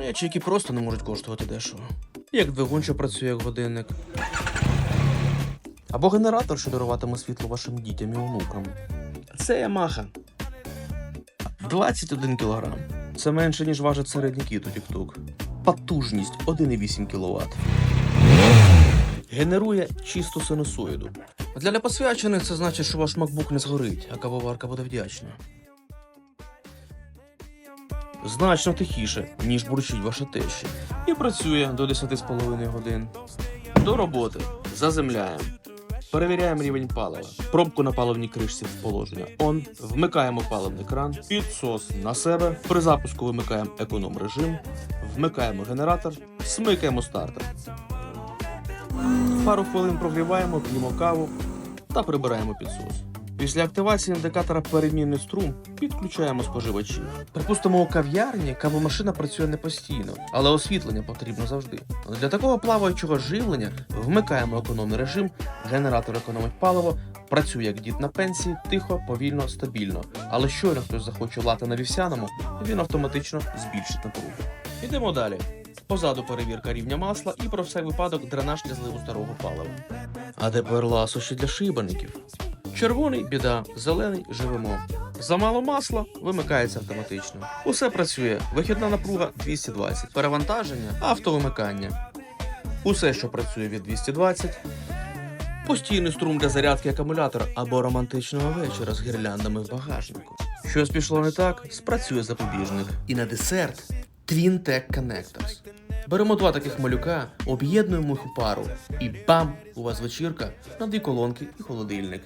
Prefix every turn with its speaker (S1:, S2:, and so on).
S1: Речі, які просто не можуть коштувати дешево. Як двигун, що працює як годинник. Або генератор, що даруватиме світло вашим дітям і онукам. Це Yamaha. 21 кг. Це менше, ніж важить середній кіт у TikTok. Потужність 1,8 кВт. Генерує чисту синусоїду. Для непосвячених це значить, що ваш MacBook не згорить, а кавоварка буде вдячна. Значно тихіше, ніж бурчить ваша теща. І працює до 10,5 годин. До роботи. Заземляємо. Перевіряємо рівень палива. Пробку на паливній кришці в положення on. Вмикаємо паливний кран. Підсос на себе. При запуску вимикаємо економ режим. Вмикаємо генератор. Смикаємо стартер. Пару хвилин прогріваємо, п'ємо каву та прибираємо підсос. Після активації індикатора перемінний струм підключаємо споживачів. Припустимо, у кав'ярні кавомашина працює не постійно, але освітлення потрібно завжди. Для такого плаваючого живлення вмикаємо економний режим, генератор економить паливо, працює як дід на пенсії, тихо, повільно, стабільно. Але щойно хтось захоче лати на вівсяному, він автоматично збільшить напругу. Ідемо далі. Позаду перевірка рівня масла і про всяк випадок дренаж для зливу старого палива. А тепер ласощі для шибаників. Червоний біда, зелений живемо. Замало масла вимикається автоматично. Усе працює. Вихідна напруга 220, перевантаження, автовимикання. Усе, що працює від 220. Постійний струм для зарядки акумулятора або романтичного вечора з гірляндами в багажнику. Щось пішло не так, спрацює запобіжник. І на десерт Twin Tech Connectors. Беремо два таких малюка, об'єднуємо їх у пару, і бам! У вас вечірка на дві колонки і холодильник.